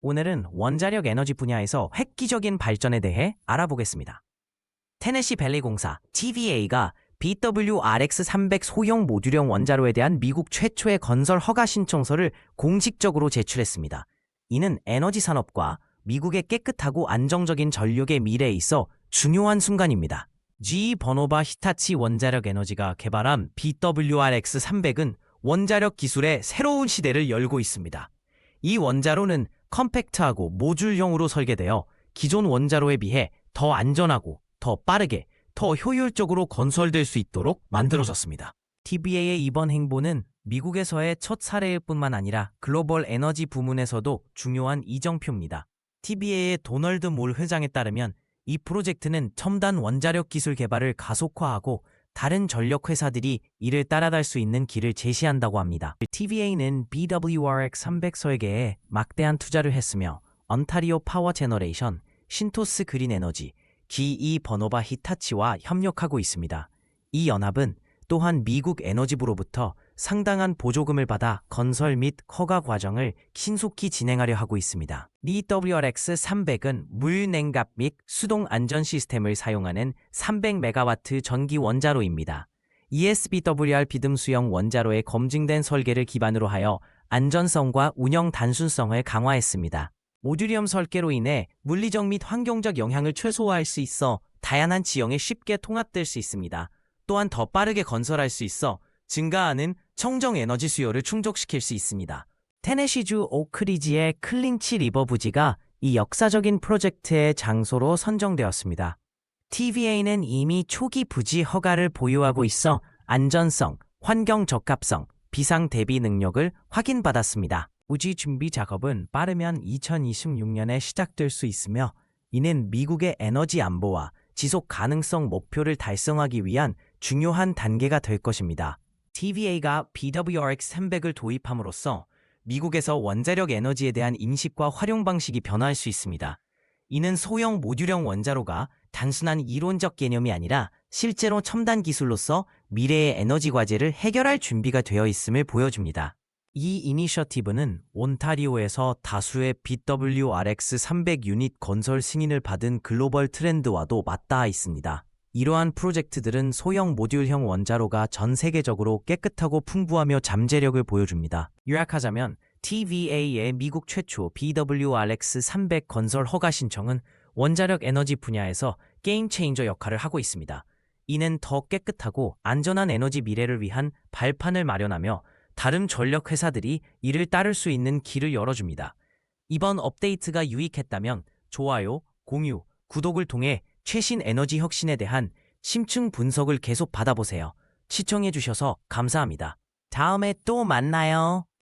오늘은 원자력 에너지 분야에서 획기적인 발전에 대해 알아보겠습니다. 테네시 밸리 공사 TVA가 BWRX-300 소형 모듈형 원자로에 대한 미국 최초의 건설 허가 신청서를 공식적으로 제출했습니다. 이는 에너지 산업과 미국의 깨끗하고 안정적인 전력의 미래에 있어 중요한 순간입니다. GE 버노바 히타치 원자력 에너지가 개발한 BWRX-300은 원자력 기술의 새로운 시대를 열고 있습니다. 이 원자로는 컴팩트하고 모듈형으로 설계되어 기존 원자로에 비해 더 안전하고 더 빠르게 더 효율적으로 건설될 수 있도록 만들어졌습니다. TBA의 이번 행보는 미국에서의 첫 사례일 뿐만 아니라 글로벌 에너지 부문에서도 중요한 이정표입니다. TBA의 도널드 몰 회장에 따르면 이 프로젝트는 첨단 원자력 기술 개발을 가속화하고 다른 전력 회사들이 이를 따라갈 수 있는 길을 제시한다고 합니다. TVA는 BWRX 300 설계에 막대한 투자를 했으며 언타리오 파워 제너레이션, 신토스 그린 에너지, GE 버노바 히타치와 협력하고 있습니다. 이 연합은 또한 미국 에너지부로부터 상당한 보조금을 받아 건설 및 허가 과정을 신속히 진행하려 하고 있습니다. BWRX 300은 물 냉각 및 수동 안전 시스템을 사용하는 300메가와트 전기 원자로입니다. ESBWR 비듬 수형 원자로의 검증된 설계를 기반으로 하여 안전성과 운영 단순성을 강화했습니다. 모듈리엄 설계로 인해 물리적 및 환경적 영향을 최소화할 수 있어 다양한 지형에 쉽게 통합될 수 있습니다. 또한 더 빠르게 건설할 수 있어 증가하는 청정 에너지 수요를 충족시킬 수 있습니다. 테네시주 오크리지의 클린치 리버 부지가 이 역사적인 프로젝트의 장소로 선정되었습니다. TVA는 이미 초기 부지 허가를 보유하고 있어 안전성, 환경 적합성, 비상 대비 능력을 확인받았습니다. 부지 준비 작업은 빠르면 2026년에 시작될 수 있으며 이는 미국의 에너지 안보와 지속 가능성 목표를 달성하기 위한 중요한 단계가 될 것입니다. TVA가 BWRX 300을 도입함으로써 미국에서 원자력 에너지에 대한 인식과 활용 방식이 변화할 수 있습니다. 이는 소형 모듈형 원자로가 단순한 이론적 개념이 아니라 실제로 첨단 기술로서 미래의 에너지 과제를 해결할 준비가 되어 있음을 보여줍니다. 이 이니셔티브는 온타리오에서 다수의 BWRX 300 유닛 건설 승인을 받은 글로벌 트렌드와도 맞닿아 있습니다. 이러한 프로젝트들은 소형 모듈형 원자로가 전 세계적으로 깨끗하고 풍부하며 잠재력을 보여줍니다. 요약하자면 TVA의 미국 최초 BWRX 300 건설 허가 신청은 원자력 에너지 분야에서 게임 체인저 역할을 하고 있습니다. 이는 더 깨끗하고 안전한 에너지 미래를 위한 발판을 마련하며 다른 전력 회사들이 이를 따를 수 있는 길을 열어줍니다. 이번 업데이트가 유익했다면 좋아요, 공유, 구독을 통해 최신 에너지 혁신에 대한 심층 분석을 계속 받아보세요. 시청해주셔서 감사합니다. 다음에 또 만나요.